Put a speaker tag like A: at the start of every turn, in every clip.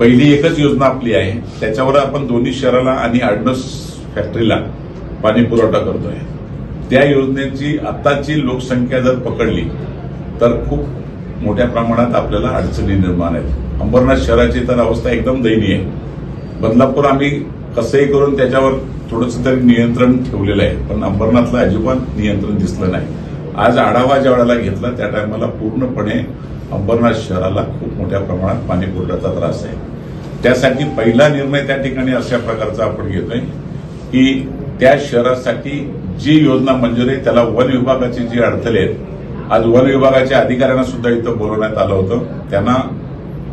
A: पहिली एकच योजना आपली आहे. त्याच्यावर आपण दोन्ही शहराला आणि आडनस फॅक्टरीला पाणी पुरवठा करतोय. त्या योजनेची आताची लोकसंख्या जर पकडली तर खूप मोठ्या प्रमाणात आपल्याला अडचणी निर्माण आहेत. अंबरनाथ शहराची तर अवस्था एकदम दयनीय आहे. बदलापूर आम्ही कसंही करून त्याच्यावर थोडंसं तरी नियंत्रण ठेवलेलं आहे पण अंबरनाथला अजिबात नियंत्रण दिसलं नाही. आज आढावा ज्या वेळेला घेतला त्या टायमाला पूर्णपणे अंबरनाथ शहराला खूप मोठ्या प्रमाणात पाणी पुरवठ्याचा त्रास आहे. त्यासाठी पहिला निर्णय त्या ठिकाणी अशा प्रकारचा आपण घेतोय की त्या शहरासाठी जी योजना मंजूर आहे त्याला वन विभागाची जी अडथळे आहेत आज वन विभागाच्या अधिकाऱ्यांना सुद्धा इथं बोलवण्यात आलं होतं. त्यांना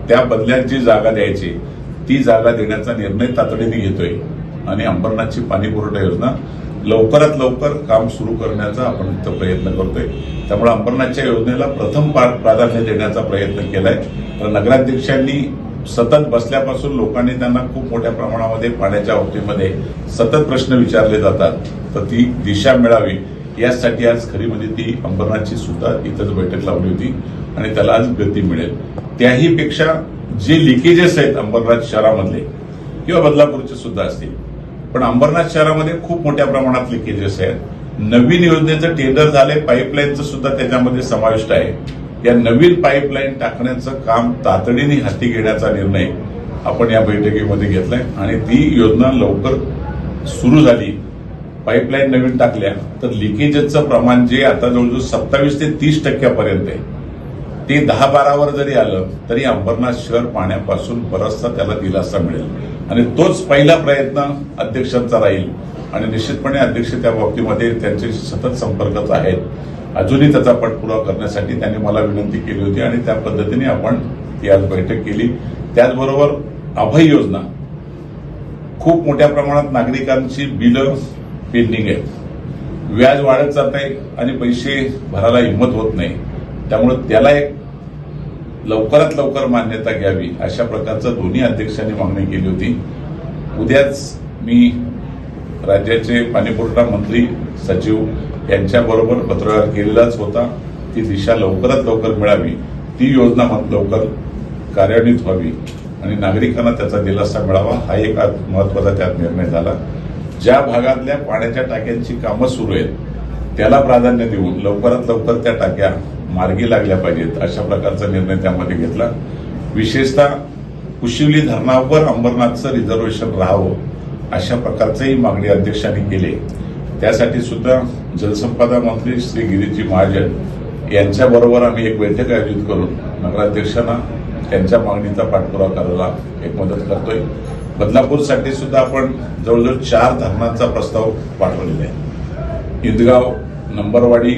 A: त्या बदल्यात जी जागा द्यायची ती जागा देण्याचा निर्णय तातडीने घेतोय. आणि अंबरनाथची पाणी पुरवठा योजना लवकरात लवकर काम सुरू करण्याचा आपण इथं प्रयत्न करतोय. त्यामुळे अंबरनाथच्या योजनेला प्रथम पा- प्राधान्य देण्याचा प्रयत्न केलाय. तर नगराध्यक्षांनी सतत बसल्यापासून लोकांनी त्यांना खूप मोठ्या प्रमाणामध्ये पाण्याच्या बाबतीमध्ये सतत प्रश्न विचारले जातात. तर ती दिशा मिळावी यासाठी आज खरी म्हणजे ती अंबरनाथची सुद्धा इथंच बैठक लावली होती आणि त्याला आज गती मिळेल. त्याही पेक्षा जे लिकेजेस आहेत अंबरनाथ शहरामधले किंवा बदलापूरचे सुद्धा असतील पण अंबरनाथ शहरामध्ये खूप मोठ्या प्रमाणात लिकेजेस आहेत. नवीन योजनेचं टेंडर झाले पाईपलाईनचं सुद्धा त्याच्यामध्ये समाविष्ट आहे. या नवीन पाईपलाईन टाकण्याचं काम तातडीने हाती घेण्याचा निर्णय आपण या बैठकीमध्ये घेतलाय. आणि ती योजना लवकर सुरू झाली. पाईपलाईन नवीन टाकल्या तर लिकेजेसचं प्रमाण जे आता जवळजवळ सत्तावीस ते तीस टक्क्यापर्यंत आहे. ते दहा बारावर जरी आलं तरी अंबरनाथ शहर पाण्यापासून बराचसा त्याला दिलासा मिळेल. आणि तोच पहिला प्रयत्न अध्यक्षांचा राहील. आणि निश्चितपणे अध्यक्ष त्या बाबतीमध्ये त्यांचे सतत संपर्कच आहेत. अजूनही त्याचा पाठपुरावा करण्यासाठी त्यांनी मला विनंती केली होती आणि त्या पद्धतीने आपण ती आज बैठक केली. त्याचबरोबर अभय योजना. खूप मोठ्या प्रमाणात नागरिकांची बिलं पेंडिंग आहेत. व्याज वाढत जात आहे आणि पैसे भरायला हिंमत होत नाही. त्यामुळे त्याला एक लवकरात लवकर मान्यता घ्यावी अशा प्रकारचं दोन्ही अध्यक्षांनी मागणी केली होती. उद्याच मी राज्याचे पाणीपुरवठा मंत्री सचिव यांच्याबरोबर पत्रव्यवहार केलेलाच होता. ती दिशा लवकरात लवकर मिळावी. ती योजना मत लवकर कार्यान्वित व्हावी आणि नागरिकांना त्याचा दिलासा मिळावा हा एक महत्त्वाचा त्यात निर्णय झाला. ज्या भागातल्या पाण्याच्या टाक्यांची कामं सुरू आहेत त्याला प्राधान्य देऊन लवकरात लवकर त्या टाक्या मार्गी लागल्या पाहिजेत. अशा प्रकारचा निर्णय त्यामध्ये घेतला. विशेषतः कुशिवली धरणावर अंबरनाथचं रिझर्वेशन राहावं अशा प्रकारचंही मागणी अध्यक्षांनी केली. त्यासाठी सुद्धा जलसंपदा मंत्री श्री गिरीजी महाजन यांच्याबरोबर आम्ही एक बैठक आयोजित करून नगराध्यक्षांना त्यांच्या मागणीचा पाठपुरावा करायला एक मदत करतोय. बदलापूरसाठी सुद्धा आपण जवळजवळ चार धरणांचा प्रस्ताव पाठवलेला आहे. इंदगाव नंबरवाडी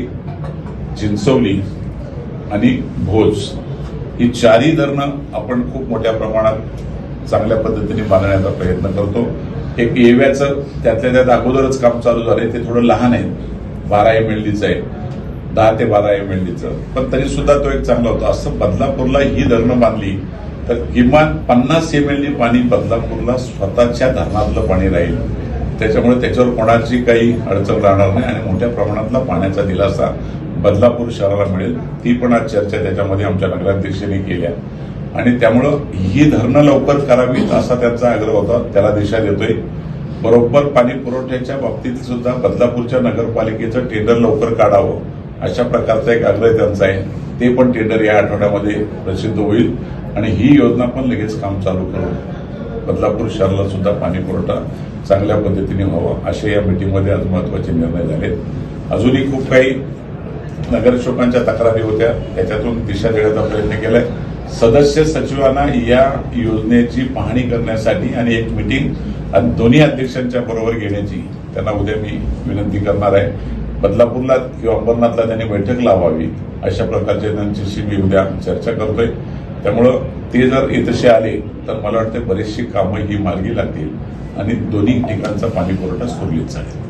A: चिंचवली आणि भोज ही चारही धरणं आपण खूप मोठ्या प्रमाणात चांगल्या पद्धतीने बांधण्याचा प्रयत्न करतो. एक येव्याचं त्यातल्या त्यात अगोदरच काम चालू झालंय ते थोडं लहान आहे. बारा एम एल डीचं आहे. दहा ते बारा एम एल डीचं पण तरी सुद्धा तो एक चांगला होता. असं बदलापूरला ही धरणं बांधली तर किमान पन्नास एम एल डी पाणी बदलापूरला स्वतःच्या धरणातलं पाणी राहील. त्याच्यामुळे त्याच्यावर कोणाची काही अडचण राहणार नाही आणि मोठ्या प्रमाणातला पाण्याचा दिलासा बदलापूर शहराला मिळेल. ती पण आज चर्चा त्याच्यामध्ये आमच्या नगराध्यक्षांनी केल्या आणि त्यामुळं ही धरणं लवकर करावीत असा त्यांचा आग्रह होता. त्याला दिशा देतोय. बरोबर पाणी पुरवठ्याच्या बाबतीत सुद्धा बदलापूरच्या नगरपालिकेचं टेंडर लवकर काढावं अशा प्रकारचा एक आग्रह त्यांचा आहे. ते पण टेंडर या आठवड्यामध्ये प्रसिद्ध होईल. आणि ही योजना पण लगेच काम चालू करू बदलापूर शहराला सुद्धा पाणी पुरवठा चांगल्या पद्धतीने व्हावा असे या मिटिंगमध्ये आज महत्त्वाचे निर्णय झाले. अजूनही खूप काही नगरसेवकांच्या तक्रारी होत्या. त्याच्यातून दिशा देण्याचा प्रयत्न केलाय. सदस्य सचिवांना या योजनेची पाहणी करण्यासाठी आणि एक मिटिंग आणि दोन्ही अध्यक्षांच्या बरोबर घेण्याची त्यांना उद्या मी विनंती करणार आहे. बदलापूरला किंवा अंबरनाथला त्यांनी बैठक लावावी अशा प्रकारच्या त्यांच्याशी मी उद्या चर्चा करतोय. त्यामुळं ते जर इथेसे आले तर मला वाटतं बरीचशी कामं ही मार्गी लागतील आणि दोन्ही ठिकाणचा पाणी पुरवठा सुरळीत चालेल.